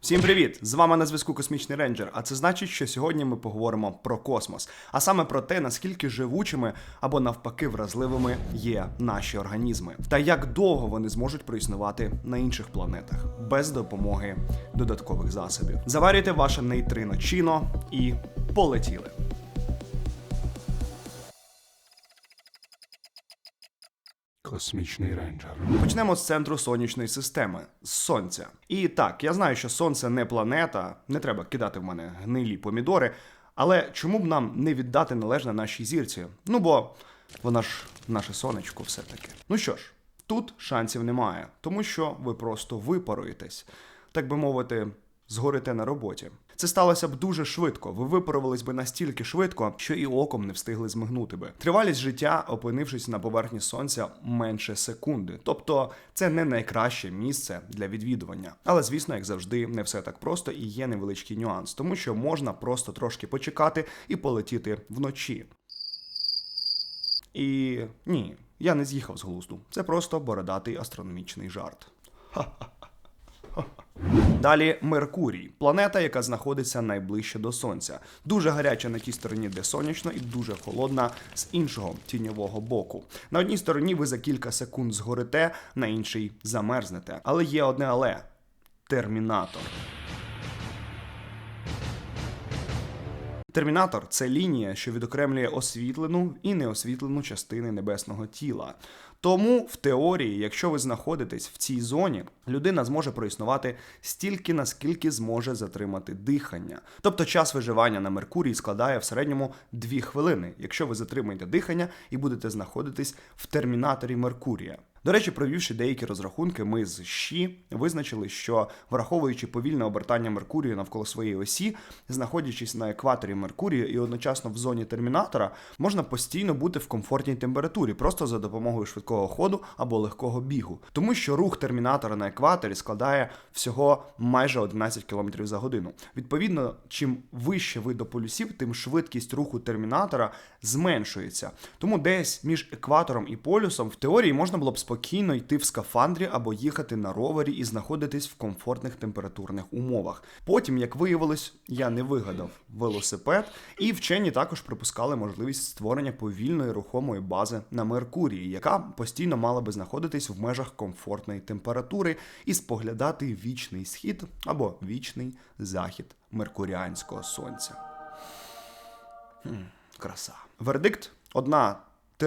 Всім привіт! З вами на зв'язку Космічний Рейнджер. А це значить, що сьогодні ми поговоримо про космос, а саме про те, наскільки живучими або навпаки вразливими є наші організми, та як довго вони зможуть проіснувати на інших планетах без допомоги додаткових засобів. Заварюйте ваше нейтрино чіно і полетіли. Космічний рейнджер. Почнемо з центру сонячної системи з сонця. І так, я знаю, що сонце не планета, не треба кидати в мене гнилі помідори. Але чому б нам не віддати належне нашій зірці? Ну бо вона ж наше сонечко, все таки. Ну що ж, тут шансів немає, тому що ви просто випаруєтесь, так би мовити, згорите на роботі. Це сталося б дуже швидко. Ви випарувались би настільки швидко, що і оком не встигли змигнути би. Тривалість життя, опинившись на поверхні сонця, менше секунди. Тобто це не найкраще місце для відвідування. Але звісно, як завжди, не все так просто і є невеличкий нюанс, тому що можна просто трошки почекати і полетіти вночі. І ні, я не з'їхав з глузду. Це просто бородатий астрономічний жарт. Далі Меркурій, планета, яка знаходиться найближче до Сонця. Дуже гаряча на тій стороні, де сонячно, і дуже холодна з іншого тіньового боку. На одній стороні ви за кілька секунд згорите, на іншій замерзнете. Але є одне але термінатор. Термінатор це лінія, що відокремлює освітлену і неосвітлену частини небесного тіла. Тому в теорії, якщо ви знаходитесь в цій зоні, людина зможе проіснувати стільки, наскільки зможе затримати дихання. Тобто час виживання на Меркурії складає в середньому 2 хвилини, якщо ви затримаєте дихання і будете знаходитись в термінаторі Меркурія. До речі, провівши деякі розрахунки, ми з ЩІ визначили, що враховуючи повільне обертання Меркурію навколо своєї осі, знаходячись на екваторі Меркурія і одночасно в зоні термінатора, можна постійно бути в комфортній температурі, просто за допомогою швидкого ходу або легкого бігу. Тому що рух термінатора на екваторі складає всього майже 11 км за годину. Відповідно, чим вище ви до полюсів, тим швидкість руху термінатора зменшується. Тому десь між екватором і полюсом в теорії можна було б спокійно йти в скафандрі або їхати на ровері і знаходитись в комфортних температурних умовах. Потім, як виявилось, я не вигадав велосипед, і вчені також припускали можливість створення повільної рухомої бази на Меркурії, яка постійно мала би знаходитись в межах комфортної температури і споглядати вічний схід або вічний захід меркуріанського сонця. Хм, краса. Вердикт: одна.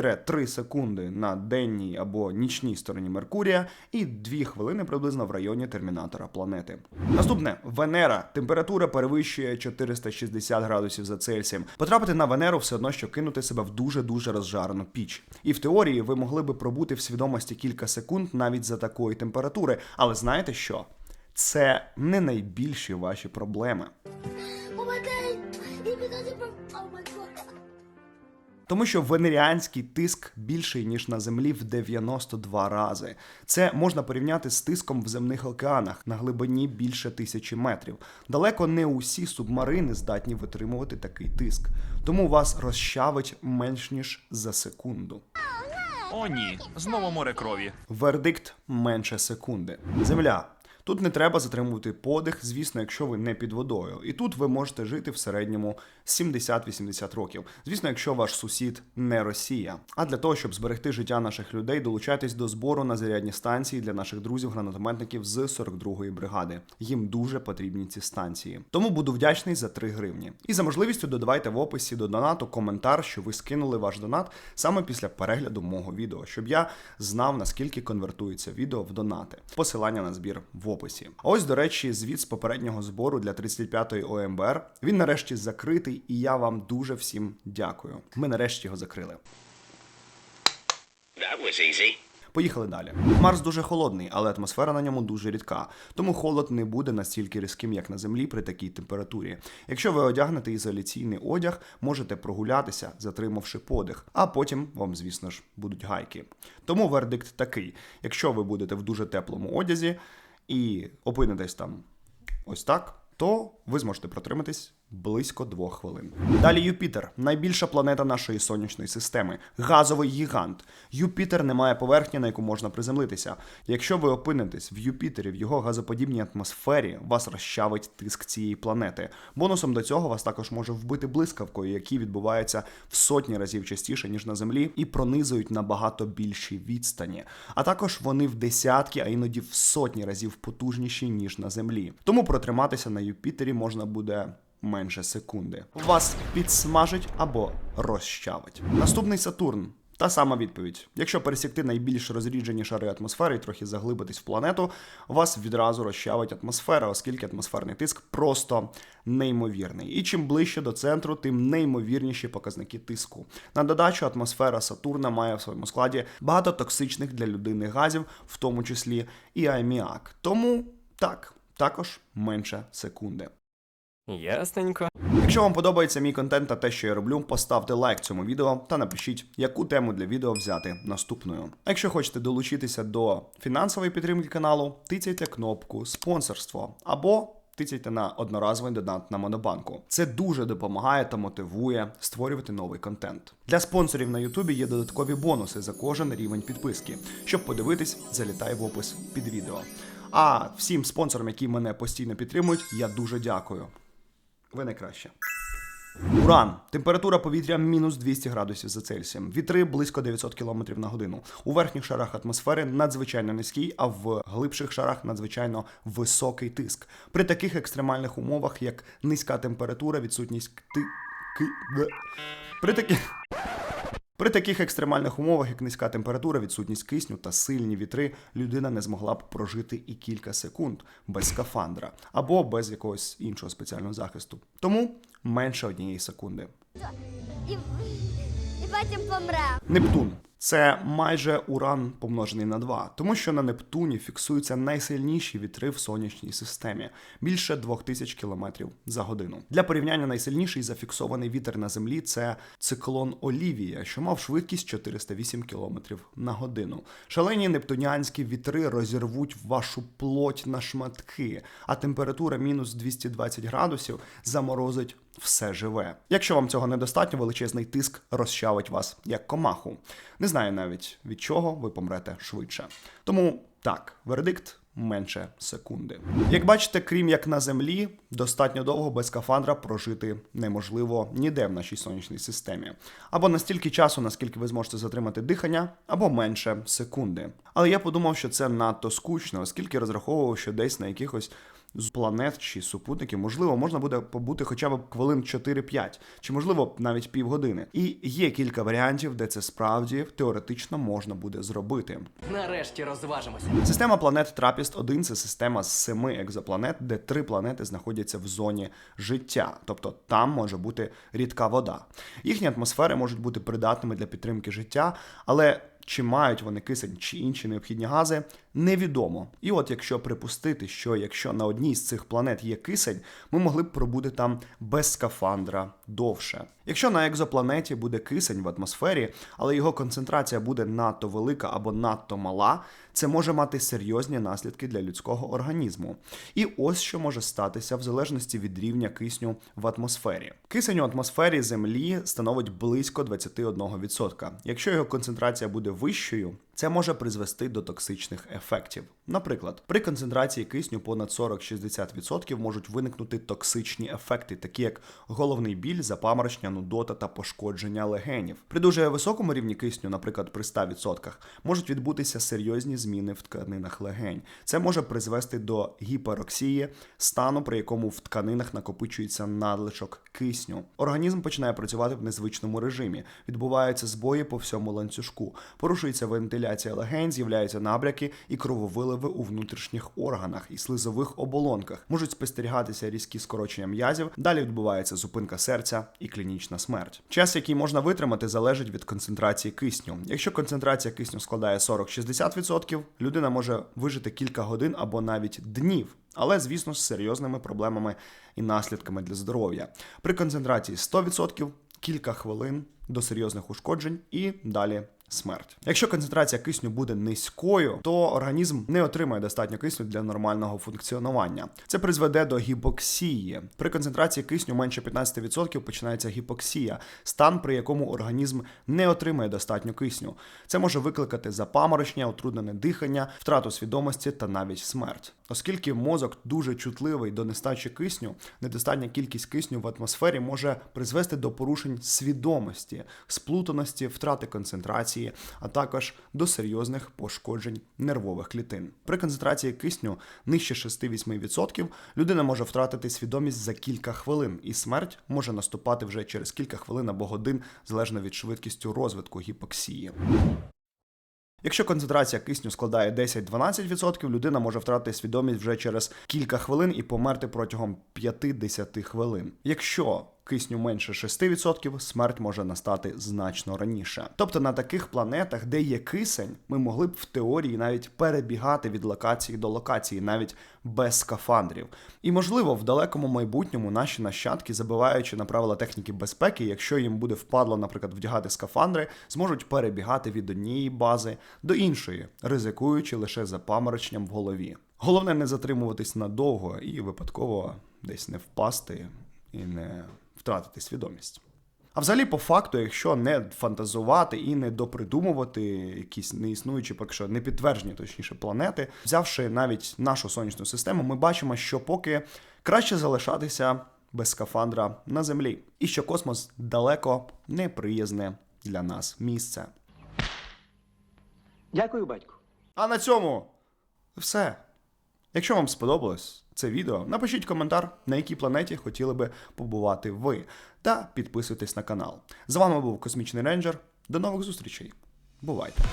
3 секунди на денній або нічній стороні Меркурія і 2 хвилини приблизно в районі термінатора планети. Наступне Венера. Температура перевищує 460 градусів за Цельсієм. Потрапити на Венеру все одно, що кинути себе в дуже дуже розжарену піч. І в теорії ви могли би пробути в свідомості кілька секунд навіть за такої температури. Але знаєте що? Це не найбільші ваші проблеми. Тому що венеріанський тиск більший ніж на землі в 92 рази. Це можна порівняти з тиском в земних океанах на глибині більше тисячі метрів. Далеко не усі субмарини здатні витримувати такий тиск, тому вас розчавить менш ніж за секунду. О, ні, знову море крові. Вердикт менше секунди. Земля. Тут не треба затримувати подих, звісно, якщо ви не під водою. І тут ви можете жити в середньому 70-80 років. Звісно, якщо ваш сусід не Росія. А для того, щоб зберегти життя наших людей, долучайтесь до збору на зарядні станції для наших друзів-гранатометників з 42-ї бригади. Їм дуже потрібні ці станції. Тому буду вдячний за 3 гривні. І за можливістю додавайте в описі до донату коментар, що ви скинули ваш донат саме після перегляду мого відео, щоб я знав наскільки конвертується відео в донати. Посилання на збір в описі. А ось, до речі, звіт з попереднього збору для 35-ї ОМБР. Він нарешті закритий, і я вам дуже всім дякую. Ми нарешті його закрили. That was easy. Поїхали далі. Марс дуже холодний, але атмосфера на ньому дуже рідка, тому холод не буде настільки різким, як на землі при такій температурі. Якщо ви одягнете ізоляційний одяг, можете прогулятися, затримавши подих, а потім вам, звісно ж, будуть гайки. Тому вердикт такий: якщо ви будете в дуже теплому одязі і опинитесь там ось так, то ви зможете протриматись близько 2 хвилин. Далі Юпітер, найбільша планета нашої сонячної системи, газовий гігант. Юпітер не має поверхні, на яку можна приземлитися. Якщо ви опинитесь в Юпітері в його газоподібній атмосфері, вас розчавить тиск цієї планети. Бонусом до цього вас також може вбити блискавкою, які відбуваються в сотні разів частіше ніж на землі, і пронизують набагато більші відстані. А також вони в десятки, а іноді в сотні разів потужніші ніж на землі. Тому протриматися на Юпітері можна буде. Менше секунди. Вас підсмажить або розчавить. Наступний Сатурн. Та сама відповідь. Якщо пересікти найбільш розріджені шари атмосфери і трохи заглибитись в планету, вас відразу розчавить атмосфера, оскільки атмосферний тиск просто неймовірний. І чим ближче до центру, тим неймовірніші показники тиску. На додачу атмосфера Сатурна має в своєму складі багато токсичних для людини газів, в тому числі і аміак. Тому так, також менше секунди. Ясненько. Якщо вам подобається мій контент та те, що я роблю, поставте лайк цьому відео та напишіть, яку тему для відео взяти наступною. А якщо хочете долучитися до фінансової підтримки каналу, тицяйте кнопку спонсорство або тицяйте на одноразовий донат на монобанку. Це дуже допомагає та мотивує створювати новий контент. Для спонсорів на Ютубі є додаткові бонуси за кожен рівень підписки. Щоб подивитись, залітай в опис під відео. А всім спонсорам, які мене постійно підтримують, я дуже дякую. Ви найкраще. Уран. Температура повітря мінус 200 градусів за Цельсієм. Вітри близько 900 км на годину. У верхніх шарах атмосфери надзвичайно низький, а в глибших шарах надзвичайно високий тиск. При таких екстремальних умовах, як низька температура, відсутність ти... При таких. При таких екстремальних умовах, як низька температура, відсутність кисню та сильні вітри, людина не змогла б прожити і кілька секунд без скафандра або без якогось іншого спеціального захисту. Тому менше однієї секунди. І, і потім помре. Нептун це майже уран помножений на 2, тому що на Нептуні фіксуються найсильніші вітри в сонячній системі більше 2000 км за годину. Для порівняння найсильніший зафіксований вітер на землі це циклон Олівія, що мав швидкість 408 км на годину. Шалені нептунянські вітри розірвуть вашу плоть на шматки, а температура мінус 220 градусів заморозить все живе. Якщо вам цього недостатньо, величезний тиск розчавить вас як комаху. Не знаю навіть від чого ви помрете швидше. Тому так, вердикт менше секунди. Як бачите, крім як на землі, достатньо довго без скафандра прожити неможливо ніде в нашій сонячній системі. Або настільки часу, наскільки ви зможете затримати дихання, або менше секунди. Але я подумав, що це надто скучно, оскільки розраховував, що десь на якихось з планет чи супутників, можливо, можна буде побути хоча б хвилин 4-5, чи можливо навіть півгодини. І є кілька варіантів, де це справді теоретично можна буде зробити. Нарешті розважимося. Система планет Трапіст 1 це система з семи екзопланет, де три планети знаходяться в зоні життя, тобто там може бути рідка вода. Їхні атмосфери можуть бути придатними для підтримки життя, але чи мають вони кисень чи інші необхідні гази, невідомо. І от якщо припустити, що якщо на одній з цих планет є кисень, ми могли б пробути там без скафандра довше. Якщо на екзопланеті буде кисень в атмосфері, але його концентрація буде надто велика або надто мала, це може мати серйозні наслідки для людського організму. І ось що може статися в залежності від рівня кисню в атмосфері. Кисень у атмосфері Землі становить близько 21%. Якщо його концентрація буде вищою, це може призвести до токсичних ефектів. Наприклад, при концентрації кисню понад 40-60% можуть виникнути токсичні ефекти, такі як головний біль, запаморочення, нудота та пошкодження легенів. При дуже високому рівні кисню, наприклад, при 100%, можуть відбутися серйозні зміни в тканинах легень. Це може призвести до гіпероксії, стану, при якому в тканинах накопичується надлишок кисню. Організм починає працювати в незвичному режимі. Відбуваються збої по всьому ланцюжку, порушується вентиляція легень, з'являються набряки крововиливи у внутрішніх органах і слизових оболонках. Можуть спостерігатися різкі скорочення м'язів. Далі відбувається зупинка серця і клінічна смерть. Час, який можна витримати, залежить від концентрації кисню. Якщо концентрація кисню складає 40-60%, людина може вижити кілька годин або навіть днів. Але, звісно, з серйозними проблемами і наслідками для здоров'я. При концентрації 100% кілька хвилин до серйозних ушкоджень і далі смерть. Якщо концентрація кисню буде низькою, то організм не отримає достатньо кисню для нормального функціонування. Це призведе до гіпоксії. При концентрації кисню менше 15% починається гіпоксія, стан, при якому організм не отримує достатньо кисню. Це може викликати запаморочення, утруднене дихання, втрату свідомості та навіть смерть. Оскільки мозок дуже чутливий до нестачі кисню, недостатня кількість кисню в атмосфері може призвести до порушень свідомості, сплутаності, втрати концентрації, а також до серйозних пошкоджень нервових клітин. При концентрації кисню нижче 6-8% людина може втратити свідомість за кілька хвилин, і смерть може наступати вже через кілька хвилин або годин, залежно від швидкістю розвитку гіпоксії. Якщо концентрація кисню складає 10-12%, людина може втратити свідомість вже через кілька хвилин і померти протягом 5-10 хвилин. Якщо кисню менше 6%, смерть може настати значно раніше. Тобто на таких планетах, де є кисень, ми могли б в теорії навіть перебігати від локації до локації, навіть без скафандрів. І можливо, в далекому майбутньому наші нащадки, забиваючи на правила техніки безпеки, якщо їм буде впадло, наприклад, вдягати скафандри, зможуть перебігати від однієї бази до іншої, ризикуючи лише запамороченням в голові. Головне не затримуватись надовго і випадково десь не впасти і не втратити свідомість. А взагалі, по факту, якщо не фантазувати і не допридумувати якісь неіснуючі, поки що не підтверджені, точніше, планети, взявши навіть нашу сонячну систему, ми бачимо, що поки краще залишатися без скафандра на землі, і що космос далеко неприязне для нас місце. Дякую, батьку. А на цьому все. Якщо вам сподобалось це відео, напишіть коментар, на якій планеті хотіли би побувати ви, та підписуйтесь на канал. З вами був Космічний Рейнджер. До нових зустрічей. Бувайте!